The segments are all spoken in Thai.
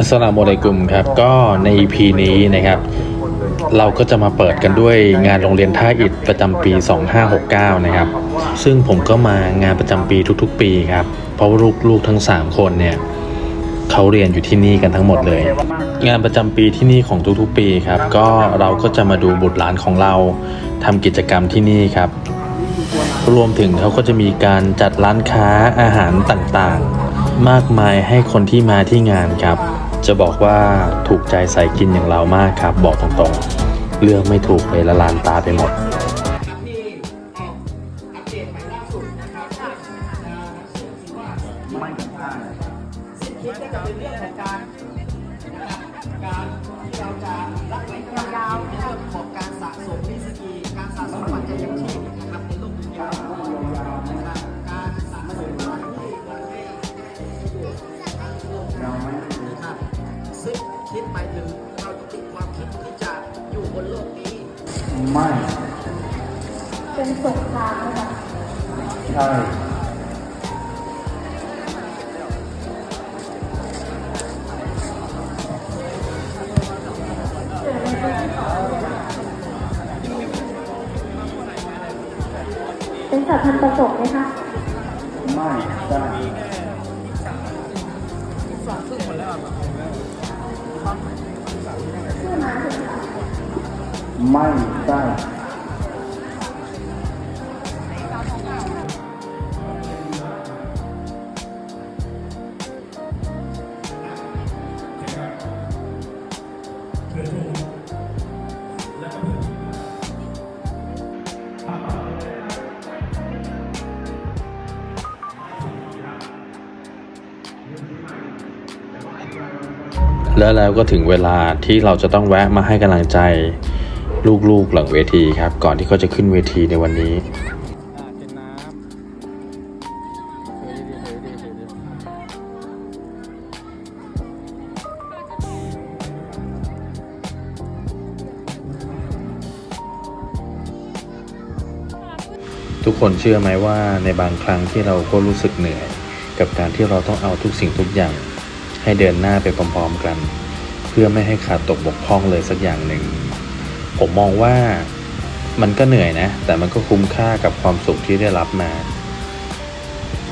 อัสลามุอะลัยกุมครับก็ใน EP นี้นะครับ เราก็จะมาเปิดกันด้วยงานโรงเรียนท่าอิฐประจำปี 2569 นะครับ ซึ่งผมก็มางานประจำปีทุกๆ ปีครับ เพราะว่าลูกๆทั้ง 3 คนเนี่ยเขาเรียนอยู่ที่นี่กันทั้งหมดเลย งานประจำปีที่นี่ของทุกๆ ปีครับ ก็เราก็จะมาดูบุตรหลานของเราทำกิจกรรมที่นี่ครับ รวมถึงเขาก็จะมีการจัดร้านค้าอาหารต่างๆ มากมายให้คนที่มาที่งานครับ จะบอกว่าถูกใจใส่กินอย่างเรามากครับ บอกตรงๆ เลือกไม่ถูกเลยละลานตาไปหมด การที่เรารนะครับการที่เราจะรักไว้ยาวๆในเรื่องของการสะสมมิสกีายถึงเราจะติดความคิดที่จะอยู่บนโลกนี้ ไม่เป็นสงครามนะคะใช่เป็นสัตว์พันธุ์ประสงค์ไหมคะไม่ใช่ ไม่ใช่แล้วแล้วก็ถึงเวลาที่เราจะต้องแวะมาให้กำลังใจ ลูกๆหลังเวทีครับ ก่อนที่เขาจะขึ้นเวทีในวันนี้ทุกคนเชื่อไหมว่าในบางครั้งที่เราก็รู้สึกเหนื่อย กับการที่เราต้องเอาทุกสิ่งทุกอย่าง ให้เดินหน้าไปพร้อมๆกัน เพื่อไม่ให้ขาดตกบกพร่องเลยสักอย่างหนึ่ง ผมมองว่ามันก็เหนื่อยนะ แต่มันก็คุ้มค่ากับความสุขที่ได้รับมา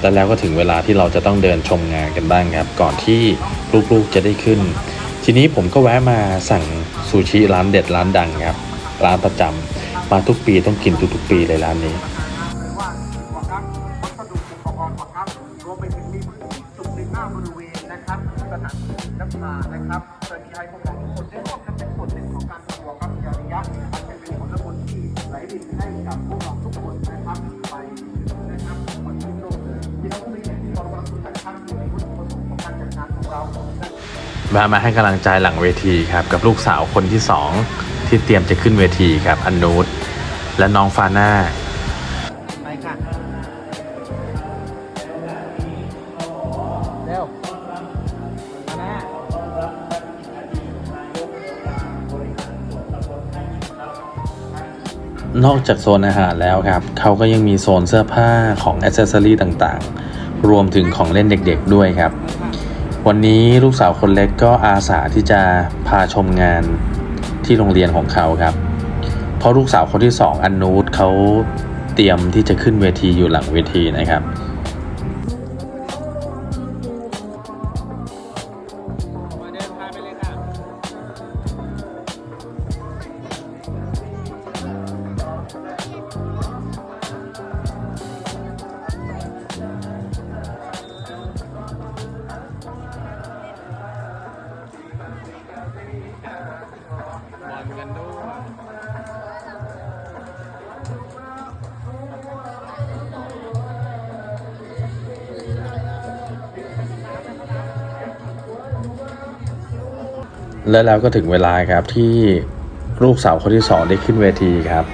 แต่แล้วก็ถึงเวลาที่เราจะต้องเดินชมงานกันบ้างครับ ก่อนที่ลูกๆจะได้ขึ้น ทีนี้ผมก็แวะมาสั่งซูชิร้านเด็ดร้านดังครับ ร้านประจำมาทุกปีต้องกินทุกๆปีเลยร้านนี้รวมไปถึงมีพื้นที่จุดหนึ่งหน้าบริเวณนะครับสถานีนักศึกษานะครับ แวะมาให้กำลังใจหลังเวทีครับกับลูกสาวคนที่สองที่เตรียมจะขึ้นเวทีครับอันนูตและน้องฟาน่าไปค่ะเร็วมาแน่นอกจากโซนอาหารแล้วครับ เขาก็ยังมีโซนเสื้อผ้าของอ c เซสซอรี่ต่างๆ รวมถึงของเล่นเด็กๆด้วยครับ วันนี้ลูกสาวคนเล็กก็อาสาที่จะพาชมงานที่โรงเรียนของเขาครับ เพราะลูกสาวคนที่สองอันนูตเขาเตรียมที่จะขึ้นเวทีอยู่หลังเวทีนะครับ และแล้วก็ถึงเวลาครับที่ลูกสาวคนที่สองได้ขึ้นเวทีครับ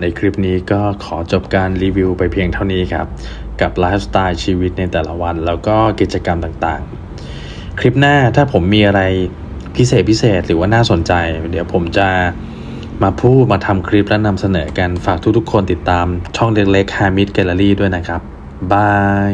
ในคลิปนี้ก็ขอจบการรีวิวไปเพียงเท่านี้ครับ กับไลฟ์สไตล์ชีวิตในแต่ละวัน แล้วก็กิจกรรมต่างๆ คลิปหน้าถ้าผมมีอะไรพิเศษพิเศษหรือว่าน่าสนใจ เดี๋ยวผมจะมาพูดมาทำคลิปและนำเสนอกันฝากทุกๆคนติดตามช่องเล็กๆ Hamid Gallery ด้วยนะครับบาย